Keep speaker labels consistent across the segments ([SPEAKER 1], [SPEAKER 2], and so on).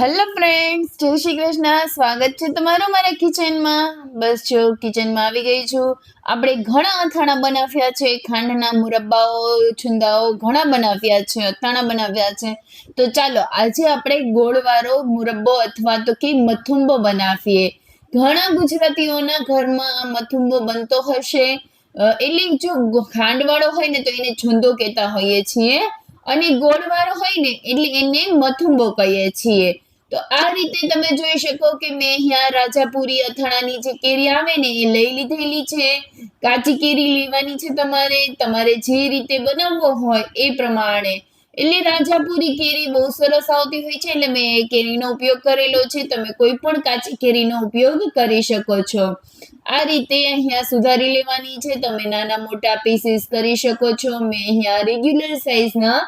[SPEAKER 1] Hello friends, જય શ્રી કૃષ્ણ. સ્વાગત છે તમારું મારા કિચનમાં. બસ જો કિચનમાં આવી ગઈ છું. આપણે ઘણા અથાણા બનાવ્યા છે. ખાંડના મુરબ્બાઓ, છુંદાઓ ઘણા બનાવ્યા છે, અથાણા બનાવ્યા છે. તો ચાલો, આજે આપણે ગોળવાળો મુરબ્બો અથવા તો કે મથુંબો બનાવીએ. ઘણા ગુજરાતીઓના ઘરમાં આ મથુંબો બનતો હશે. એટલે જો ખાંડવાળો હોય ને તો એને છુંદો કહેતા હોઈએ છીએ. અને ગોળવાળો હોય ને એટલે એને મથુંબો કહીએ છીએ. તો આ રીતે તમે જોઈ શકો કે મેં અહીંયા રાજાપુરી અથાણાની જે કેરી આવે ને, એ લઈ લીધેલી છે. કાચી કેરી લેવાની છે તમારે. તમારે જે રીતે બનાવવો હોય એ પ્રમાણે. એટલે રાજાપુરી કેરી બહુ સરસ આવતી હોય છે, એટલે મેં એ કેરીનો ઉપયોગ કરેલો છે. તમે કોઈ પણ કાચી કેરીનો ઉપયોગ કરી શકો છો. આ રીતે અહીંયા સુધારી લેવાની છે. તમે નાના મોટા પીસીસ કરી શકો છો. મેં અહીંયા રેગ્યુલર સાઇઝના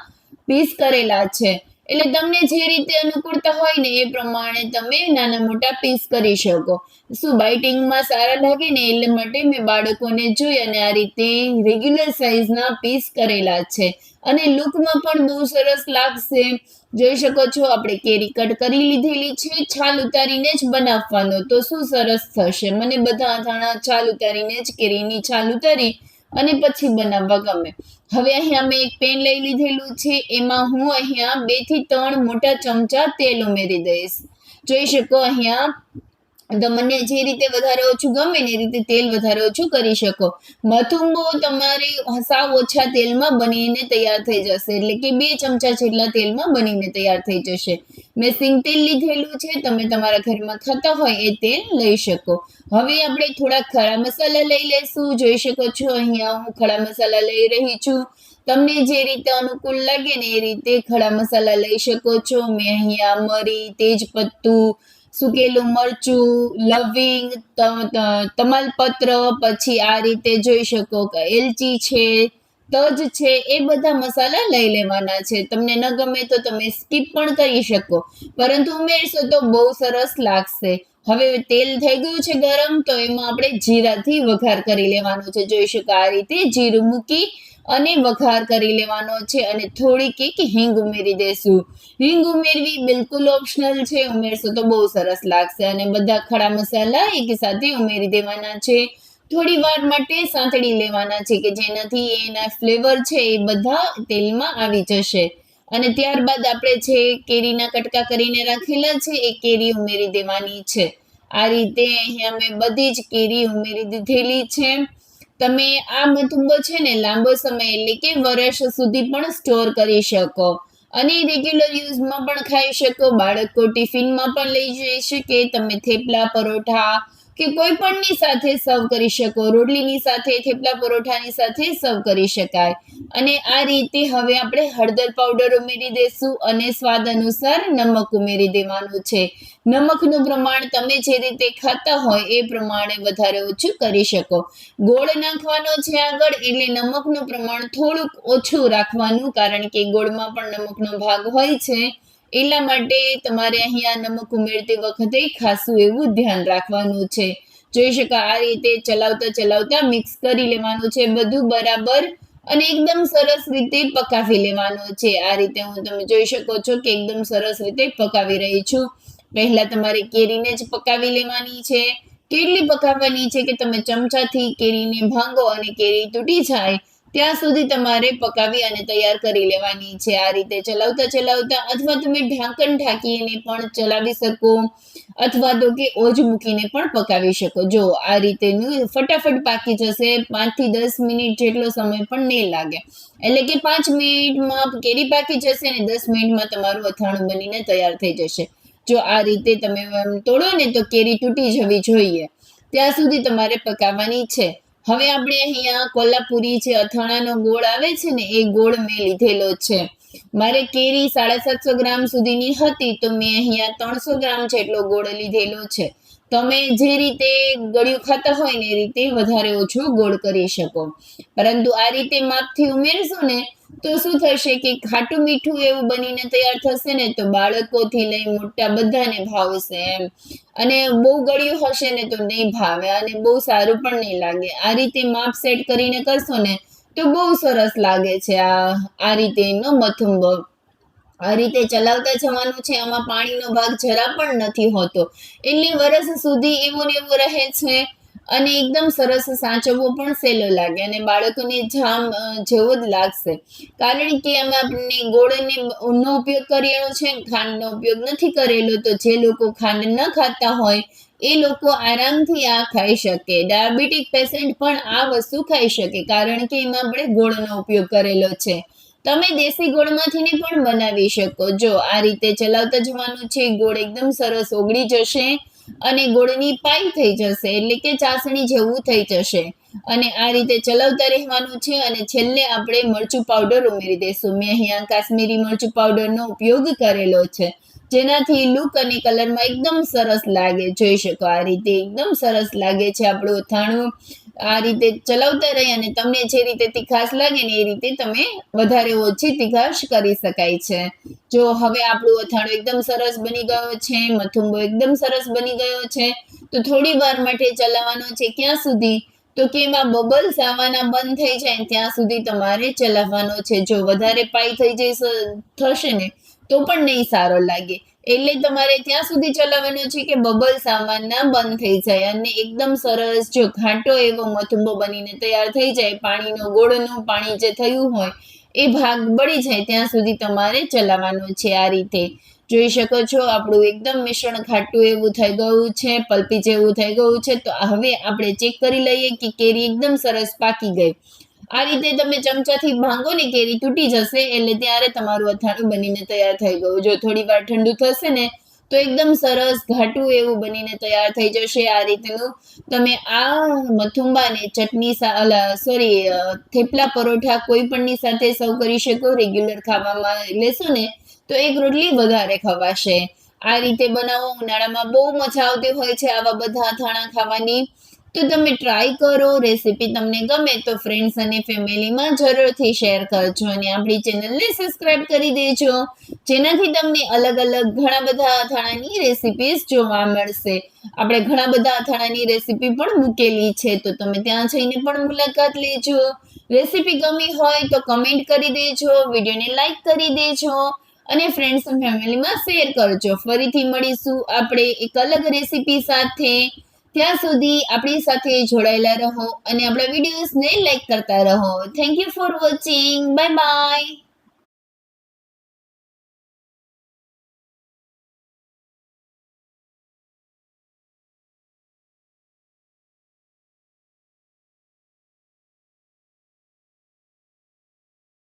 [SPEAKER 1] પીસ કરેલા છે. એટલે તમને જે રીતે અનુકૂળતા હોય ને એ પ્રમાણે તમે નાના મોટા પીસ કરી શકો. શું બાઇટિંગમાં સારા લાગે ને એટલે માટે મેં બાળકોને જોઈ અને આ રીતે રેગ્યુલર સાઇઝના પીસ કરેલા છે. અને લુકમાં પણ બહુ સરસ લાગશે. જોઈ શકો છો, આપણે કેરી કટ કરી લીધેલી છે, છાલ ઉતારીને જ બનાવવાનો. તો શું સરસ થશે? મને બધા અથાણા છાલ ઉતારીને જ કેરીની છાલ ઉતારી અને પછી બનાવવા ગમે. હવે અહીંયા મેં એક પેન લઈ લીધેલું છે. એમાં હું અહીંયા બેથી ત્રણ મોટા ચમચા તેલ ઉમેરી દઈશ. જોઈ શકો અહીંયા તમને જે રીતે વધારે ઓછું ગમે ને રીતે તેલ વધારે ઓછું કરી શકો. મથુંબો તમારે સાવ ઓછા તેલમાં બનીને તૈયાર થઈ જશે. એટલે કે બે ચમચા જેટલા તેલમાં બનીને તૈયાર થઈ જશે. મેં સિંગ તેલ લીધેલું છે, તમે તમારા ઘરમાં ખાતા હોય એ તેલ લઈ શકો. હવે આપણે થોડા ખડા મસાલા લઈ લઈશું જોઈ શકો છો, અહીંયા હું ખડા મસાલા લઈ રહી છું. તમને જે રીતે અનુકૂળ લાગે ને એ રીતે ખડા મસાલા લઈ શકો છો. મેં અહીંયા મરી, તેજપત્તું સુકેલું મરચું, લવિંગ તમાલપત્ર, પછી આ રીતે જોઈ શકો કે એલચી છે, તજ છે, એ બધા મસાલા લઈ લેવાના છે. તમને ન ગમે તો તમે સ્કીપ પણ કરી શકો. પરંતુ ઉમેરશો તો બહુ સરસ લાગશે. હવે તેલ થઈ ગયું છે ગરમ, તો એમાં આપણે જીરાથી વઘાર કરી લેવાનો છે. જોઈ શકો આ રીતે જીરું મૂકી અને વઘાર કરી લેવાનો છે અને થોડીક એક હિંગ ઉમેરી દેશું. હિંગ ઉમેરવી બિલકુલ ઓપ્શનલ છે, ઉમેરશો તો બહુ સરસ લાગશે અને બધા ખડા મસાલા એક સાથે ઉમેરી દેવાના છે. થોડી વાર માટે સાંતળી લેવાના છે કે જેનાથી એના ફ્લેવર છે એ બધા તેલમાં આવી જશે. અને ત્યારબાદ આપણે જે કેરીના કટકા કરીને રાખેલા છે એ કેરી ઉમેરી દેવાની છે. આ રીતે અહીંયા મેં બધી જ કેરી ઉમેરી દીધેલી છે. તમે આ મથુંબો છે ને લાંબો સમય એટલે કે વર્ષ સુધી પણ સ્ટોર કરી શકો. અને રેગ્યુલર યુઝમાં પણ ખાઈ શકો. બાળકો ટિફિનમાં પણ લઈ જઈ શકે. તમે થેપલા, પરોઠા કે કોઈ પણની સાથે સર્વ કરી શકો, રોટલીની સાથે, થેપલા પરોઠાની સાથે સર્વ કરી શકાય. અને આ રીતે હવે આપણે હળદર પાવડર ઉમેરી દેશું અને સ્વાદ અનુસાર નમક ઉમેરી દેવાનું છે. નમકનું પ્રમાણ તમે જે રીતે ખાતા હોય એ પ્રમાણે વધારે ઓછું કરી શકો. ગોળ નાખવાનો છે આગળ એટલે નમકનું પ્રમાણ થોડુંક ઓછું રાખવાનું, કારણ કે ગોળમાં પણ નમકનો ભાગ હોય છે. એટલા માટે તમારે અહીંયા નમક ઉમેરતી વખતે ખાસું એવું ધ્યાન રાખવાનું છે. જોઈ શકાય આ રીતે ચલાવતા ચલાવતા મિક્સ કરી લેવાનું છે, બધું બરાબર અને એકદમ સરસ રીતે પકાવી લેવાનું છે. આ રીતે હું તમે જોઈ શકો છો કે એકદમ સરસ રીતે પકાવી રહી છું. પહેલા તમારે કેરીને જ પકાવી લેવાની છે. કેટલી પકાવવાની છે કે તમે ચમચાથી કેરીને ભાંગો અને કેરી તૂટી જાય ત્યાં સુધી તમારે પકાવી અને તૈયાર કરી લેવાની છે આ રીતે. ચલાવતા ચલાવતા અથવા તમે ઢાંકણ ઢાંકીને પણ ચલાવી શકો અથવા તો કે ઓજ મૂકીને પણ પકાવી શકો. જો આ રીતેનું ફટાફટ પાકી જશે, પાંચથી દસ મિનિટ જેટલો સમય પણ નહીં લાગે. એટલે કે પાંચ મિનિટમાં કેરી પાકી જશે ને દસ મિનિટમાં તમારું અથાણું બનીને તૈયાર થઈ જશે. જો આ રીતે તમે તોડો ને તો કેરી તૂટી જવી જોઈએ. ત્યાં સુધી તમારે પકાવવાની છે. હવે આપણે અહીંયા કોલ્હાપુરી જે અથાણાનો ગોળ આવે છે ને, એ ગોળ મેં લીધેલો છે. મારે કેરી સાડા સાતસો ગ્રામ સુધીની હતી, તો મેં અહીંયા ત્રણસો ગ્રામ જેટલો ગોળ લીધેલો છે. તમે જે રીતે ગળ્યું ખાતા હોય ને એ રીતે વધારે ઓછો ગોળ કરી શકો. પરંતુ આ રીતે માપથી ઉમેરશો ને, તો શું થશે કે ખાટું મીઠું એવું બનીને તૈયાર થશે ને, તો બાળકોથી લઈ મોટા બધાને ભાવશે એમ. અને બહુ ગળ્યું હશે ને, તો નહીં ભાવે અને બહુ સારું પણ નહીં લાગે. આ રીતે માપ સેટ કરીને કરશો ને, તો બહુ સરસ લાગે છે આ આ રીતે એનો મથુંબો. આ રીતે ચલાવતા જવાનું છે. આમાં પાણીનો ભાગ જરા પણ નથી હોતો. એટલે વરસ સુધી એવો ને એવો રહે છે અને એકદમ સરસ સાચવવો પણ સહેલો લાગે અને બાળકોને જામ જેવો જ લાગશે. કારણ કે એમાં આપણને ગોળને ઊનનો ઉપયોગ કરેલો છે, ખાંડનો ઉપયોગ નથી કરેલો તો જે લોકો ખાંડ ન ખાતા હોય એ લોકો આરામથી આ ખાઈ શકે. ડાયાબિટીક પેશન્ટ પણ આ વસ્તુ ખાઈ શકે કારણ કે એમાં આપણે ગોળનો ઉપયોગ કરેલો છે. તમે દેશી ગોળમાંથીને પણ બનાવી શકો. જો આ રીતે ચલાવતા જવાનું છે, ગોળ એકદમ સરસ ઓગળી જશે અને ગોળની પાઈ થઈ જશે, એટલે કે ચાસણી જેવું થઈ જશે. અને આ રીતે ચલાવતા રહેવાનું છે અને છેલ્લે આપણે મરચું પાવડર ઉમેરી દઈશું. મેં અહીંયા કાશ્મીરી મરચું પાવડરનો ઉપયોગ કરેલો છે. જેનાથી લુક અને કલરમાં એકદમ સરસ લાગે. જોઈ શકો આ રીતે એકદમ સરસ લાગે છે આપણું અથાણું. આ રીતે ચલાવતા રહી અને તમને જે રીતે તીખાશ લાગે ને એ રીતે તમે વધારે ઓછી તીખાશ કરી શકાય છે. જો હવે આપણું અથાણું એકદમ સરસ બની ગયો છે, મથુંબો એકદમ સરસ બની ગયો છે, તો થોડી વાર માટે ચલાવવાનો છે ક્યાં સુધી? તો કે એમાં બબલ્સ આવવાના બંધ થઈ જાય ત્યાં સુધી તમારે ચલાવવાનો છે. જો વધારે પાઈ થઈ જઈ થશે ને, તો પણ નહીં સારો લાગે. એટલે તમારે ત્યાં સુધી ચલાવવાનો છે કે બબલ્સ આવવાના બંધ થઈ જાય અને એકદમ સરસ જો ઘાટો એવો મથુંબો બનીને તૈયાર થઈ જાય, પાણીનો ગોળનું પાણી જે થયું હોય, એ ભાગ બળી જાય ત્યાં સુધી તમારે ચલાવવાનો છે આ રીતે. જોઈ શકો છો, આપણું એકદમ મિશ્રણ ખાટું એવું થઈ ગયું છે, પલ્પી જેવું થઈ ગયું છે. તો હવે આપણે ચેક કરી લઈએ કે કેરી એકદમ સરસ પાકી ગઈ. આ રીતે તમે ચમચાથી ભાંગો ને કેરી તૂટી જશે, એટલે ત્યારે તમારું અથાણું બનીને તૈયાર થઈ ગયું. જો થોડી વાર ઠંડુ થશે ને તો એકદમ સરસ ઘાટું એવું બનીને તૈયાર થઈ જશે આ રીતનું. તમે આ મથુંબાને ચટણી સોરી થેપલા પરોઠા કોઈ પણની સાથે સર્વ કરી શકો રેગ્યુલર ખાવામાં લેશો ને, તો એક રોટલી વધારે ખવાશે. આ રીતે બનાવો, ઉનાળામાં બહુ મજા આવતી હોય છે આવા બધા અથાણા ખાવાની. તો તમે ટ્રાય કરો રેસીપી તમને ગમે તો ફ્રેન્ડ્સ અને ફેમિલીમાં જરૂરથી શેર કરજો અને આપણી ચેનલને સબસ્ક્રાઇબ કરી દેજો, જેનાથી તમને અલગ અલગ ઘણા બધા અથાણાની રેસીપીસ જોવા મળશે. આપણે ઘણા બધા અથાણાની રેસીપી પણ મૂકેલી છે, તો તમે ત્યાં જઈને પણ મુલાકાત લેજો. રેસીપી ગમી હોય તો કમેન્ટ કરી દેજો, વિડીયોને લાઈક કરી દેજો અને ફ્રેન્ડ્સ અને ફેમિલીમાં શેર કરજો. ફરીથી મળીશું આપણે એક અલગ રેસીપી સાથે. ત્યાં સુધી આપણી સાથે જોડાયેલા રહો અને આપણા વિડીયોઝને લાઈક કરતા રહો. Thank you for watching bye bye